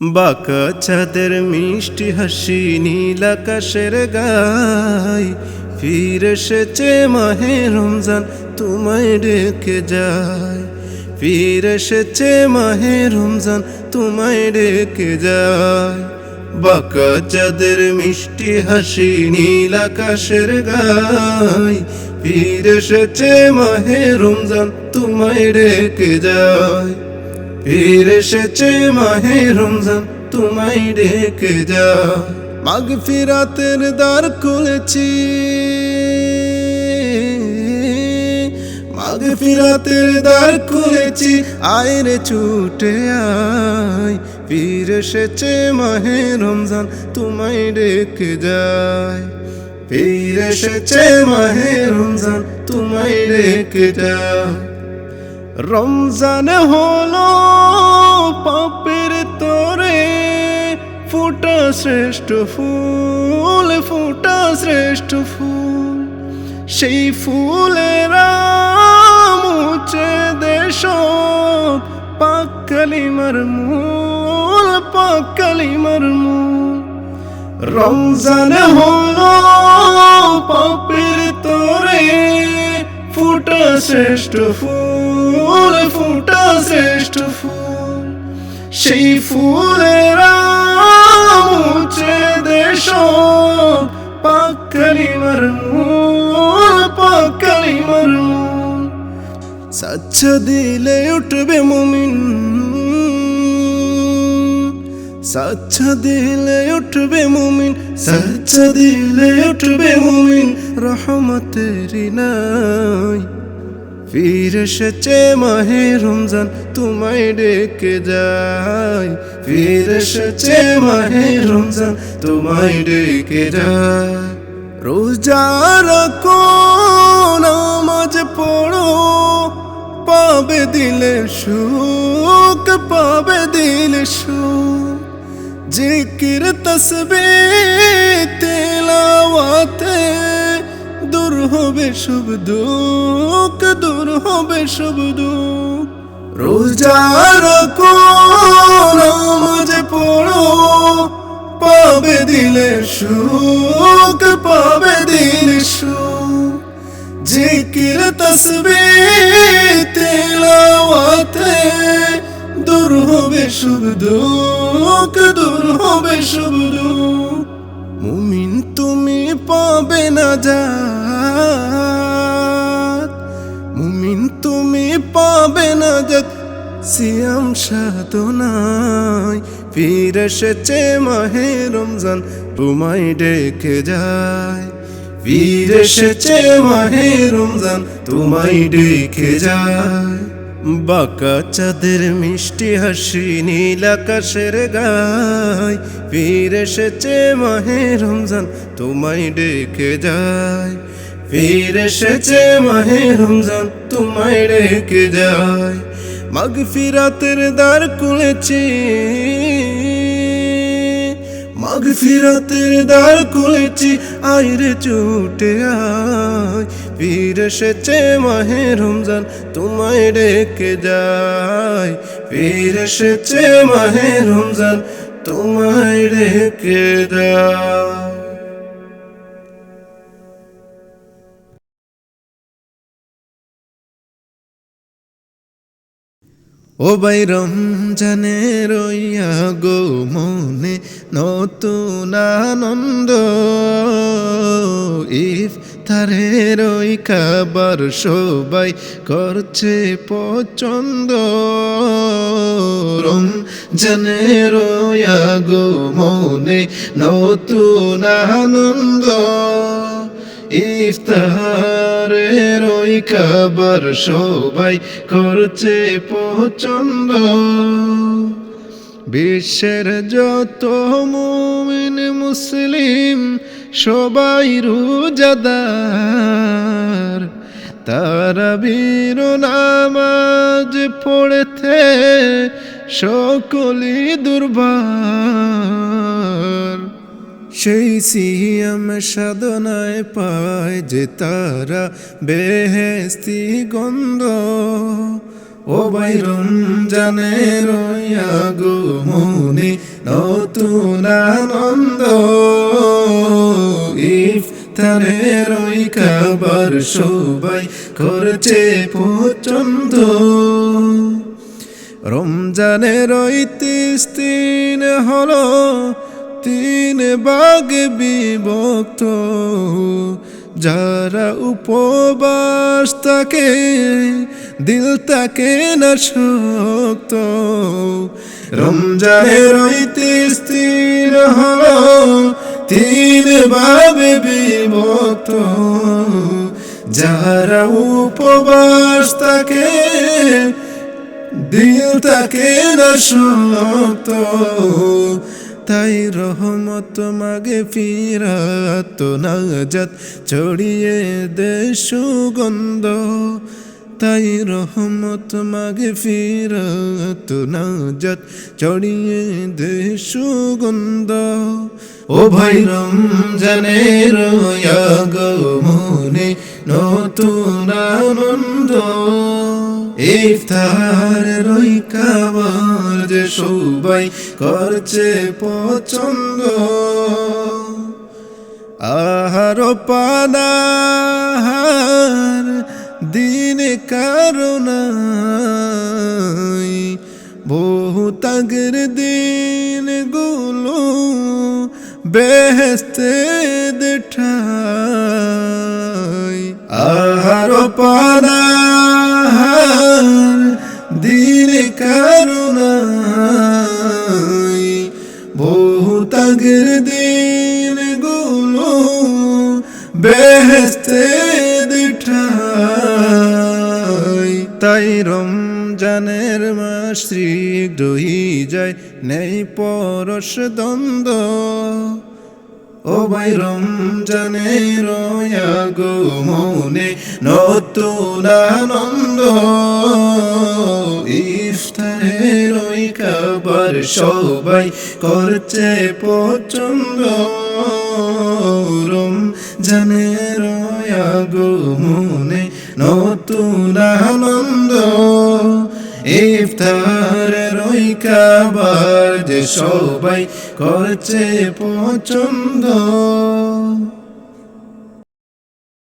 বাঁকা চাঁদের মিষ্টি হাসি, নীল আকাশের গায়। ফির এসেছে মাহে রমজান, তোমায় ডেকে যায়। ফির এসেছে মাহে রমজান, তোমায় ডেকে যায়। বাঁকা চাঁদের মিষ্টি হাসি, নীল আকাশের গায়। ফির এসেছে মাহে রমজান, তোমায় ডেকে যায়। ফির এসেছে মাহে রমজান, তোমায় ডেকে যা। মাগ ফিরাতের দ্বার খুলেছি। মাগ ফিরাতের দ্বার খুলেছি, আয় রে ছুটে আয়। ফির এসেছে মাহে রমজান, তোমায় ডেকে যায়। ফির এসেছে মাহে রমজান, তোমায় ডেকে যায়। রমজান হলো পাপের তরে, ফুটা শ্রেষ্ঠ ফুল, ফুটা শ্রেষ্ঠ ফুল। সেই ফুলেরা মুছে দেশ পাকালিমার মূল পাকালিমার মূল। রমজান হলো পাপের তরে ফুটা শ্রেষ্ঠ ফুল, ফুটা শ্রেষ্ঠ ফুল। সেই ফুলের মুছে দেশ পাকালিমার মূল পাকালিমার মূল সাচ্ছা দিলে উঠবে মুমিন। সাচ্ছা দিলে উঠবে মুমিন, সাচ্ছা দিলে উঠবে মুমিন, রহমতেরি নাই। ফির এসেছে মাহে রমজান, তোমায় ডেকে যায়। ফির এসেছে মাহে রমজান, তোমায় ডেকে যায়। রোজা রাখো, নামাজ পড়ো, পাবে দিলে সুখ, পাবে দিলে সুখ। জিকির তসবে তেলাওয়াতে। দূর হবে সব দুঃখ, দূর হবে সব দুঃখ। রোজা রাখো নামাজ পড়ো। পাবে দিলে সুখ, পাবে দিলে সুখ। জিকির তসবে তেলাওয়াতে। দূর হবে সব দুঃখ, দূর হবে সব মুমিন তুমি পাবে না যা মুমিন তুমি পাবে না যা সিয়াম সাধনায় ফির এসেছে মাহে রমজান, তোমায় ডেকে যায়। ফির এসেছে মাহে রমজান, তোমায় ডেকে যায়। বাঁকা চাঁদের মিষ্টি হাসি, নীল আকাশের গায়। ফির এসেছে মাহে রমজান, তোমায় ডেকে যায়। ফির এসেছে মাহে রমজান, তোমায় ডেকে যায়। মাগ ফিরাতের দ্বার খুলেছি। মাগ ফিরাতের দ্বার খুলেছি, আইরে ছুটে আয়। ফির এসেছে মাহে রমজান, তোমায় ডেকে যায় ফির এসেছে মাহে রমজান, তোমায় ডেকে যায় ও বাই রমজানে রইয়া গো মনে নতুন আনন্দ। ইফ তারে রই খাবার সবাই করছে পছন্দ। রমজানে রইয়া গো মনে নতুন আনন্দ। ইফতারের ওই খাবার সবাই করছে পছন্দ। বিশ্বের যত মুমিন মুসলিম সবাই রোজাদার। তারা বীর নামাজ পড়েতে সকলি দুর্বার। সেই সিয়াম সাধনায় পায় যে তারা বেহেস্তি গন্ধ। ও ভাই রমজানের গো মনে নতুন আনন্দ ইফতারের ওই খাবার সবাই করছে পছন্দ রমজানের ওই তিন হলো তিন বাগে বিভক্ত। যারা উপবাস তাকে দিল তাকে না শক্ত রমজানের ওই তিন হলো তিন ভাবে বিভক্ত যারা উপবাস তাকে, দিল তাকে না শক্ত তাই রহমত মাগে ফিরাত, নাজাত ছড়িয়ে দে সুগন্ধ। তাই রহমত মাগে ফিরাত নাজাত চড়িয়ে দে সুগন্ধ। ও ভাই রমজানের মনে নতুন আনন্দ। ইফতার রই খাবার যে সবাই করছে পছন্দ। আহার পানাহার দিন কারণাই বহু তাগের দিনগুলো বেহেস্তে দেঠাই আহার পানাহার দিন কারণাই বহু তাগের দিন তাই রমজানের মাস শীঘ্রই যায়, নেই পরশ দ্বন্দ্ব। ও ভাই রমজানের গো মনে নতুন আনন্দ। খাবার সবাই করছে পছন্দ রমজানের গো নতুন আনন্দ। ইফতার রইকাবার যে সবাই করছে পছন্দ।